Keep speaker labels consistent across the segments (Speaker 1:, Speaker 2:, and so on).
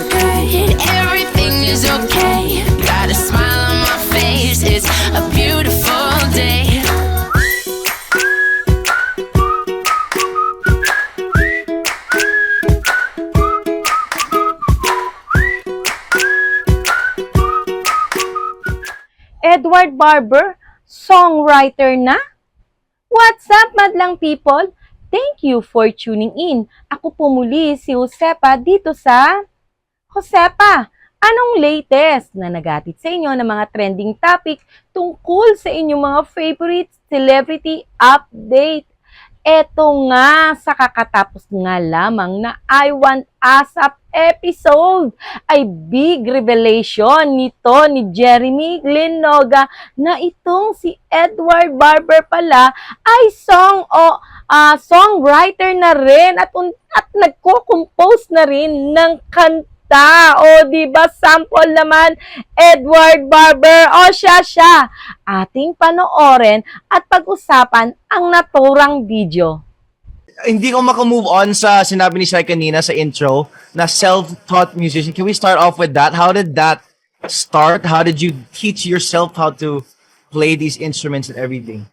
Speaker 1: okay. Everything is okay. Got a smile on my face. It's a beautiful day.
Speaker 2: Edward Barber, songwriter na? What's up, madlang people? Thank you for tuning in. Ako po muli si Josepa dito sa Josepa. Anong latest na nagatid sa inyo ng mga trending topic tungkol sa inyong mga favorite celebrity update? Eto nga, sa kakatapos nga lamang na I Want ASAP episode ay big revelation nito ni Jeremy Glenoga na itong si Edward Barber pala ay song o ah, songwriter na rin at, at nagko-compose na rin ng kanta. O, di ba sample naman Edward Barber. O, siya siya. Ating panoorin at pag-usapan ang naturang video.
Speaker 3: hindi ko makamove on sa sinabi ni Shai kanina sa intro na self-taught musician. Can we start off with that? How did that start? How did you teach yourself how to play these instruments and everything?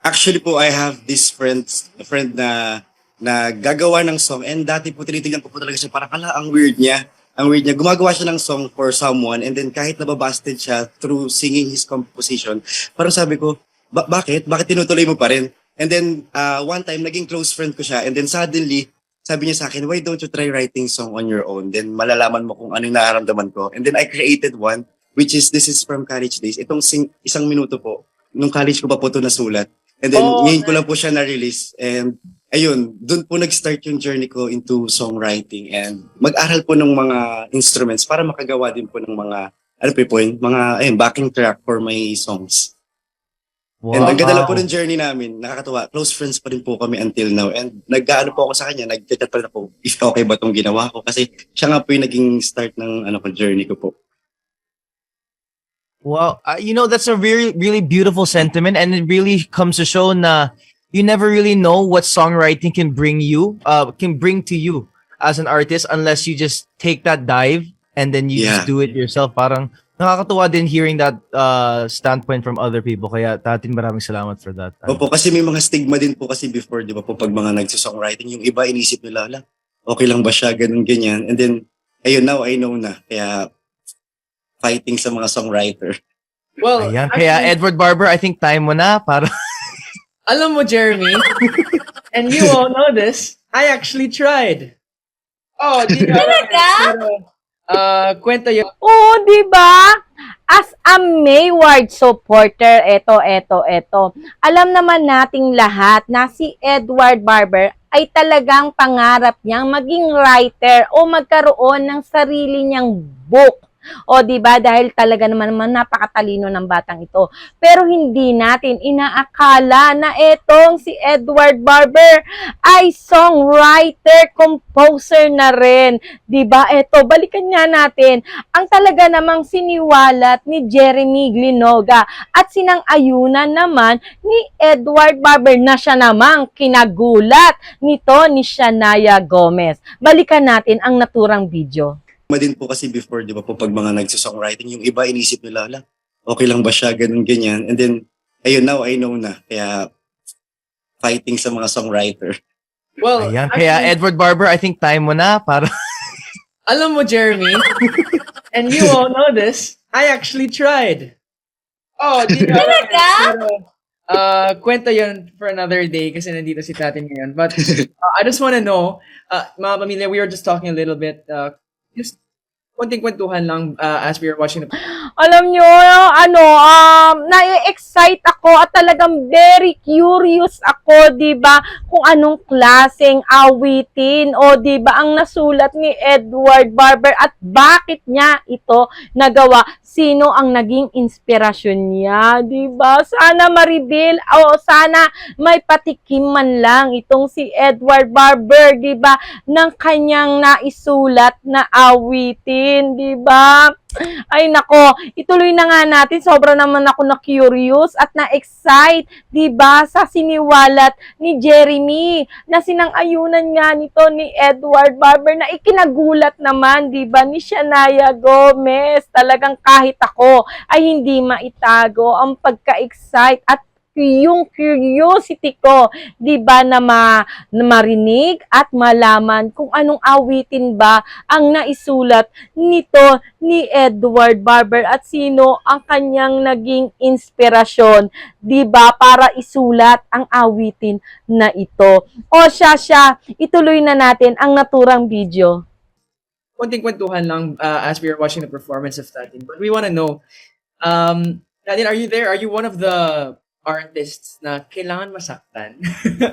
Speaker 4: Actually po, I have this friend, friend na na gagawa ng song and dati po tinitingnan ko po talaga siya parang ala ang weird niya. Ang weird niya. Gumagawa siya ng song for someone and then kahit nababasted siya through singing his composition, parang sabi ko, ba- bakit? Bakit tinutuloy mo pa rin? And then uh, one time, naging close friend ko siya and then suddenly, sabi niya sa akin, why don't you try writing song on your own? Then malalaman mo kung ano yung nararamdaman ko. And then I created one, which is, this is from college days. Itong sing, isang minuto po. Nung college ko pa po ito nasulat. And then
Speaker 2: Oh,
Speaker 4: ngayon ko lang po siya na-release. And ayun, doon po nag-start yung journey ko into songwriting and mag-aral po ng mga instruments para makagawa din po ng mga, ano po yun, mga ayun, backing track for my songs. And ang ganda po ng journey namin, nakakatuwa. Close friends pa rin po kami until now. And nag-ano po ako sa kanya, nag-chat pa rin ako if okay ba itong ginawa ko. Kasi siya nga po yung naging start ng ano ko, journey ko po.
Speaker 3: Well, uh, you know, that's a really, really beautiful sentiment and it really comes to show na you never really know what songwriting can bring you, uh, can bring to you as an artist unless you just take that dive and then you
Speaker 4: Yeah.
Speaker 3: just do it yourself. Parang nakakatuwa din hearing that uh, standpoint from other people. Kaya tatin maraming salamat for that.
Speaker 4: Opo, kasi may mga stigma din po kasi before, di ba po, pag mga nagsisongwriting, yung iba inisip nila, ala, okay lang ba siya, ganun, ganyan. And then, ayun, now I know na. Kaya, fighting sa mga songwriter.
Speaker 5: Well,
Speaker 3: Ayan. Kaya
Speaker 5: actually,
Speaker 3: Edward Barber, I think time mo na para
Speaker 5: alam mo, Jeremy, and you all know this, I actually tried. Oh, di ba?
Speaker 2: Talaga?
Speaker 5: Pero, uh, kwento yun.
Speaker 2: Oo, di ba? As a Mayward supporter, eto, eto, eto. Alam naman nating lahat na si Edward Barber ay talagang pangarap niyang maging writer o magkaroon ng sarili niyang book. O di ba dahil talaga naman, naman napakatalino ng batang ito. Pero hindi natin inaakala na etong si Edward Barber ay songwriter, composer na rin. 'Di ba? Eto, balikan nga natin ang talaga namang siniwalat ni Jeremy Glinoga at sinang-ayunan naman ni Edward Barber na siya namang kinagulat nito ni Shania Gomez. Balikan natin ang naturang video.
Speaker 4: Ma din po kasi before, di ba po, pag mga nagsisongwriting, yung iba inisip nila, ala, okay lang ba siya, ganun, ganyan. And then, ayun, now I know na. Kaya, fighting sa mga songwriter.
Speaker 5: Well,
Speaker 3: Ayan. Kaya
Speaker 5: actually,
Speaker 3: Edward Barber, I think time mo na para
Speaker 5: alam mo, Jeremy, and you all know this, I actually tried. Oh, di ba? Pero, uh, kwento yun for another day kasi nandito si Tatin ngayon. But uh, I just want to know, uh, mga pamilya, we were just talking a little bit, uh, just konting kwentuhan lang uh, as we were watching the
Speaker 2: Alam nyo, ano, um, na-excite ako at talagang very curious ako, di ba, kung anong klaseng awitin o di ba ang nasulat ni Edward Barber at bakit niya ito nagawa. Sino ang naging inspirasyon niya, di ba? Sana ma-reveal o sana may patikim man lang itong si Edward Barber, di ba, ng kanyang naisulat na awitin. Awitin, di ba? Ay nako, ituloy na nga natin. Sobra naman ako na curious at na-excite, 'di ba, sa siniwalat ni Jeremy na sinang-ayunan nga nito ni Edward Barber na ikinagulat naman, 'di ba, ni Shania Gomez. Talagang kahit ako ay hindi maitago ang pagka-excite at yung curiosity ko, 'di ba, na, ma, na marinig at malaman kung anong awitin ba ang naisulat nito ni Edward Barber at sino ang kanyang naging inspirasyon, 'di ba, para isulat ang awitin na ito. O siya siya, ituloy na natin ang naturang video.
Speaker 5: konting kwentuhan lang uh, as we are watching the performance of Tatin. But we want to know, um, Tatin, are you there? Are you one of the artists na kailangan masaktan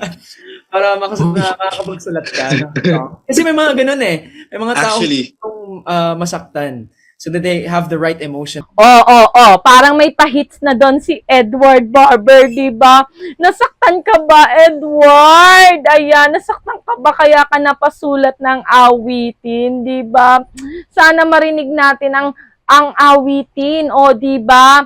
Speaker 5: para makas na makakapagsulat ka? Kasi may mga ganun eh. May mga tao
Speaker 4: Actually,
Speaker 5: gustong uh, masaktan so that they have the right emotion.
Speaker 2: Oo, oo, oo. Parang may pahits na doon si Edward Barber, di ba? Nasaktan ka ba, Edward? Ayan, nasaktan ka ba kaya ka napasulat ng awitin, di ba? Sana marinig natin ang ang awitin, o di ba?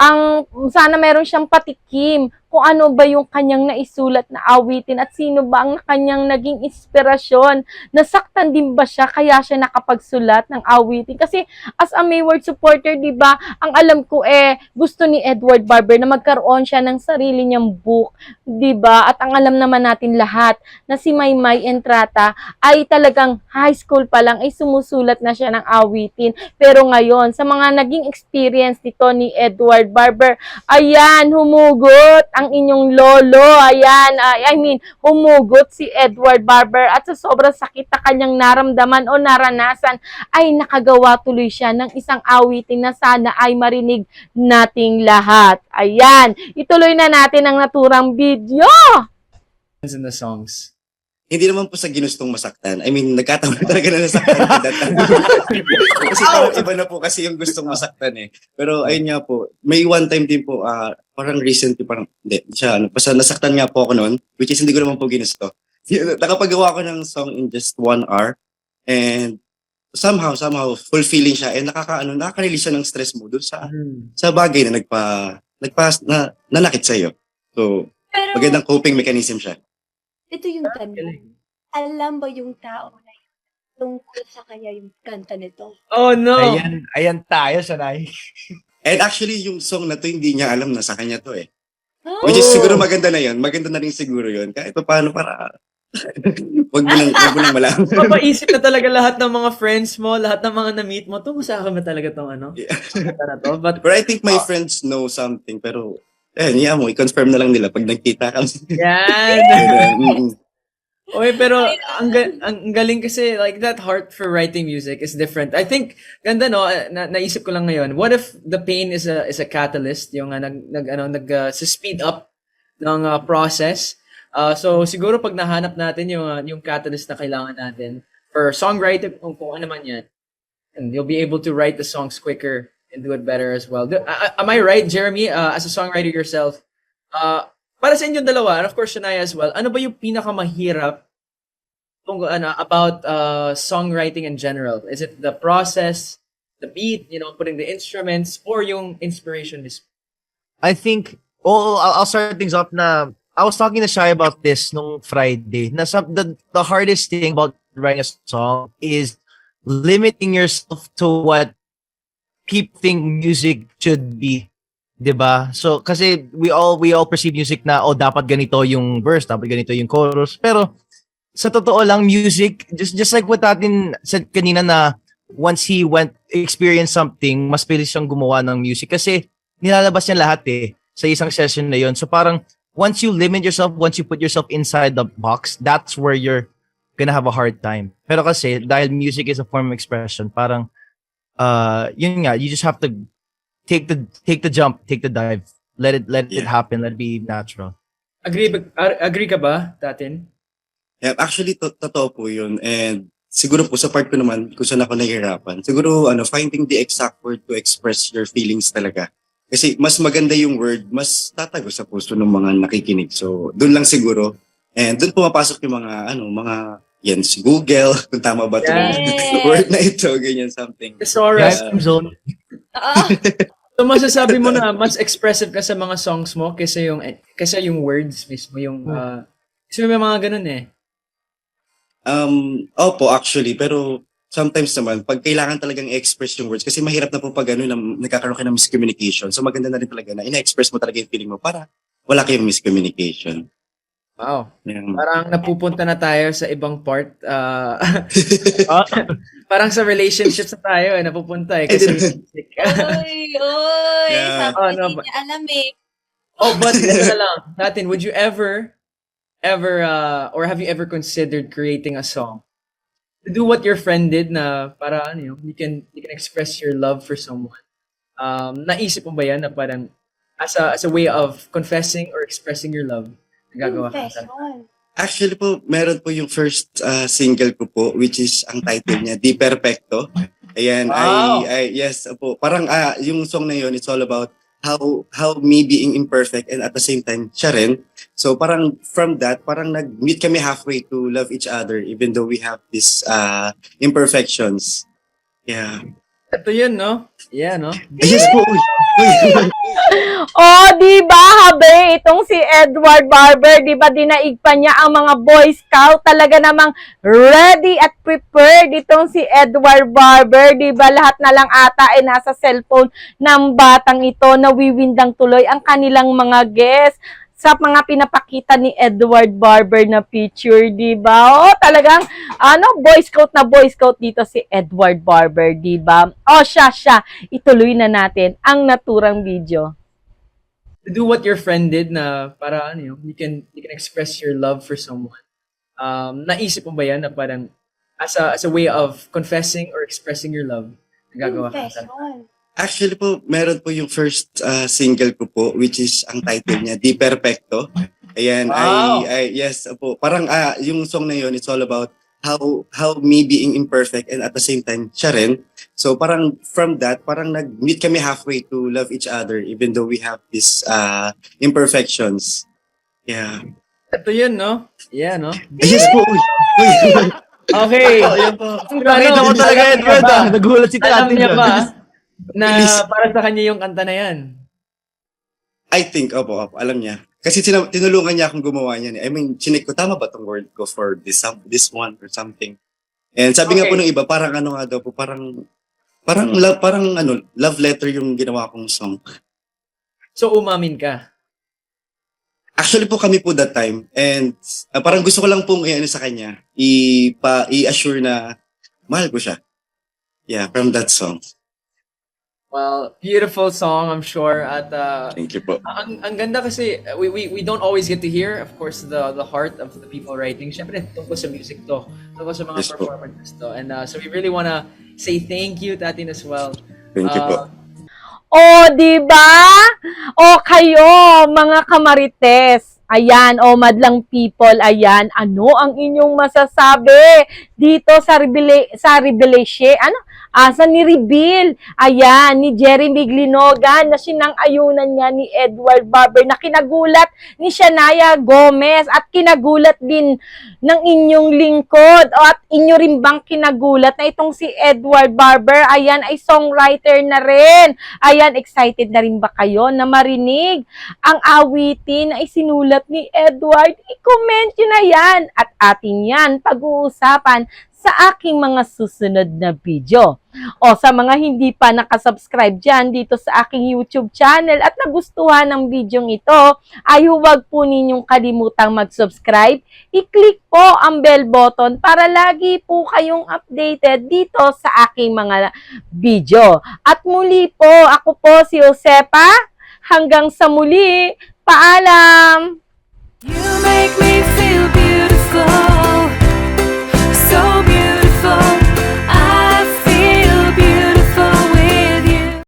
Speaker 2: Ang sana meron siyang patikim kung ano ba yung kanyang naisulat na awitin at sino ba ang kanyang naging inspirasyon. Nasaktan din ba siya kaya siya nakapagsulat ng awitin? Kasi as a Mayward supporter, di ba, ang alam ko eh, gusto ni Edward Barber na magkaroon siya ng sarili niyang book, di ba? At ang alam naman natin lahat na si Maymay Entrata ay talagang high school pa lang ay sumusulat na siya ng awitin. Pero ngayon, sa mga naging experience nito ni Edward Barber, ayan, humugot ang inyong lolo. Ayan, ay- I mean, humugot si Edward Barber at sa sobrang sakit na kanyang naramdaman o naranasan, ay nakagawa tuloy siya ng isang awitin na sana ay marinig nating lahat. Ayan, ituloy na natin ang naturang video.
Speaker 5: in the songs.
Speaker 4: Hindi naman po sa ginustong masaktan. I mean, nagkataon na talaga na nasaktan ko that time. kasi parang iba na po kasi yung gustong masaktan eh. Pero ayun nga po, may one time din po, ah, parang recently, parang, hindi, siya, ano, basta nasaktan nga po ako noon, which is hindi ko naman po ginusto. Nakapagawa ko ng song in just one hour, and somehow, somehow, fulfilling siya, and nakaka, ano, nakaka-release siya ng stress mo dun sa, sa bagay na nagpa, nagpa, na, nanakit sa'yo. So,
Speaker 6: Pero
Speaker 4: magandang coping mechanism siya.
Speaker 6: Ito yung tanong. Alam ba yung tao na yun tungkol sa kanya yung kanta nito?
Speaker 5: Oh no!
Speaker 3: Ayan, ayan tayo, sanay.
Speaker 4: And actually, yung song na to, hindi niya alam na sa kanya to eh.
Speaker 6: Huh?
Speaker 4: Which is siguro maganda na yun. Maganda na rin siguro yun. Kahit pa paano para... wag mo lang, wag mo lang malaman.
Speaker 5: Papaisip na talaga lahat ng mga friends mo, lahat ng mga na-meet mo, to sa akin ba talaga tong ano?
Speaker 4: Yeah.
Speaker 5: to? But
Speaker 4: But I think my friends know something. Pero, eh, niya mo, i-confirm na lang nila pag nagkita kami.
Speaker 5: yan! Oy, pero ang, ga- ang galing kasi like that heart for writing music is different. I think ganda no na, naisip ko lang ngayon. What if the pain is a is a catalyst yung uh, nag nag ano nag uh, speed up ng uh, process. Uh, so siguro pag nahanap natin yung uh, yung catalyst na kailangan natin for songwriting kung, kung ano man yan. And you'll be able to write the songs quicker and do it better as well. Do- uh, am I right, Jeremy, uh, as a songwriter yourself? Uh, para sa inyong dalawa, and of course Shania as well, ano ba yung pinakamahirap tungkol ano, about uh, songwriting in general? Is it the process, the beat, you know, putting the instruments, or yung inspiration
Speaker 3: I think, oh, I'll, I'll start things off na, I was talking to Shai about this nung Friday, na some, the, the hardest thing about writing a song is limiting yourself to what people think music should be. 'di ba? So kasi we all we all perceive music na oh dapat ganito yung verse, dapat ganito yung chorus. Pero sa totoo lang music just just like what atin said kanina na once he went experience something, mas bilis siyang gumawa ng music kasi nilalabas niya lahat eh sa isang session na yon. So parang once you limit yourself, once you put yourself inside the box, that's where you're gonna have a hard time. Pero kasi dahil music is a form of expression, parang uh yun nga, you just have to take the take the jump, take the dive. Let it let it
Speaker 4: Yeah.
Speaker 3: happen, let it be natural.
Speaker 5: agree agree ka ba, Tatin?
Speaker 4: Yeah, actually, to- totoo po yun. And siguro po sa part ko naman, kung saan ako nahihirapan, siguro ano, finding the exact word to express your feelings talaga. Kasi mas maganda yung word, mas tatago sa puso ng mga nakikinig. So, doon lang siguro. And doon pumapasok yung mga, ano, mga yan si Google, kung tama ba itong
Speaker 6: Yes.
Speaker 4: word na ito, ganyan something.
Speaker 5: Thesaurus.
Speaker 3: Time zone.
Speaker 6: Ah,
Speaker 5: So masasabi mo na mas expressive ka sa mga songs mo kaysa yung kaysa yung words mismo yung uh, kasi may mga ganun eh.
Speaker 4: Um, opo, actually, pero sometimes naman, pag kailangan talagang i-express yung words, kasi mahirap na po pag ano, na nagkakaroon kayo ng miscommunication. So maganda na rin talaga na ina-express mo talaga yung feeling mo para wala kayong miscommunication.
Speaker 5: Wow.
Speaker 4: Yan.
Speaker 5: Parang napupunta na tayo sa ibang part. ah, parang sa relationships na tayo eh, napupunta eh. Kasi music.
Speaker 6: Oy, oy.
Speaker 4: Yeah.
Speaker 6: Sabi
Speaker 5: Oh, no, but-
Speaker 6: niya alam eh.
Speaker 5: oh, but ito na lang. Natin, would you ever, ever, uh, or have you ever considered creating a song? To do what your friend did na para ano yun, you can, you can express your love for someone. Um, naisip mo ba yan na parang as a, as a way of confessing or expressing your love? Nagagawa ka.
Speaker 4: Actually po, meron po yung first uh, single ko po, which is ang title niya, Di Perfecto. Ayan,
Speaker 5: Wow.
Speaker 4: I, I, yes po. Parang ah, yung song na yun, it's all about how how me being imperfect and at the same time siya rin. So parang from that, parang nag-meet kami halfway to love each other even though we have these uh, imperfections. Yeah.
Speaker 5: Ito yun, no? Yeah, no?
Speaker 4: Yes po.
Speaker 2: Oh, di ba, habe, itong si Edward Barber, di ba dinaig pa niya ang mga Boy Scout, talaga namang ready at prepared itong si Edward Barber, di ba lahat na lang ata ay nasa cellphone ng batang ito, nawiwindang tuloy ang kanilang mga guests sa mga pinapakita ni Edward Barber na picture, di ba? Oh, talagang ano, Boy Scout na Boy Scout dito si Edward Barber, di ba? Oh, siya, siya. Ituloy na natin ang naturang video.
Speaker 5: to do what your friend did na para ano yun, you can you can express your love for someone. Um, naisip mo ba yan na parang as a, as a way of confessing or expressing your love? Nagagawa ka.
Speaker 6: Confession.
Speaker 4: Actually po, meron po yung first uh, single ko po, which is ang title niya, Di Perfecto. Ayan,
Speaker 5: Wow.
Speaker 4: I, I, yes po. Parang ah, yung song na yun, it's all about how how me being imperfect and at the same time siya rin. So parang from that, parang nag-meet kami halfway to love each other even though we have these uh, imperfections. Yeah.
Speaker 5: Ito yun, no? Yeah, no?
Speaker 4: Yes po.
Speaker 5: Okay.
Speaker 3: Po.
Speaker 5: Ano,
Speaker 3: Nakita ko talaga, Edward. Nagulat si
Speaker 5: Alam
Speaker 3: Tatin
Speaker 5: niya ba na para sa kanya yung kanta na yan?
Speaker 4: I think, opo, opo, alam niya. Kasi sina- tinulungan niya akong gumawa niyan. eh. I mean, chinik ko, tama ba tong word ko for this some- this one or something? And sabi nga po
Speaker 5: Okay.
Speaker 4: ng iba, parang ano nga daw po, parang, parang, love, parang ano, love letter yung ginawa kong song.
Speaker 5: So, umamin ka.
Speaker 4: Actually po kami po that time. And ah, parang gusto ko lang pong i-ano sa kanya, ipa, i-assure na mahal ko siya. Yeah, from that song.
Speaker 5: Well, beautiful song, I'm sure. At uh,
Speaker 4: Thank you po.
Speaker 5: ang, ang ganda kasi, uh, we, we, we don't always get to hear, of course, the the heart of the people writing. Siyempre, tungkol sa music to. Tungkol sa mga
Speaker 4: Yes po.
Speaker 5: performances to. And uh, so we really wanna say thank you, Tatin, as well.
Speaker 4: Thank you po.
Speaker 5: Uh,
Speaker 2: O, di ba? O kayo, mga kamarites. Ayan, o madlang people, ayan, ano ang inyong masasabi dito sa rebele, sa revelation, ano? Asa ni reveal, ayan, ni Jeremy Glinogan na sinang-ayunan niya ni Edward Barber na kinagulat ni Shania Gomez at kinagulat din ng inyong lingkod o at inyo rin bang kinagulat na itong si Edward Barber, ayan, ay songwriter na rin. Ayan, excited na rin ba kayo na marinig ang awitin na isinulat ni Edward? I-comment nyo na yan at atin yan pag-uusapan sa aking mga susunod na video. O sa mga hindi pa nakasubscribe dyan dito sa aking YouTube channel at nagustuhan ng video ito, ay huwag po ninyong kalimutang mag-subscribe. I-click po ang bell button para lagi po kayong updated dito sa aking mga video. At muli po, ako po si Josepa. Hanggang sa muli, paalam! You make me feel beautiful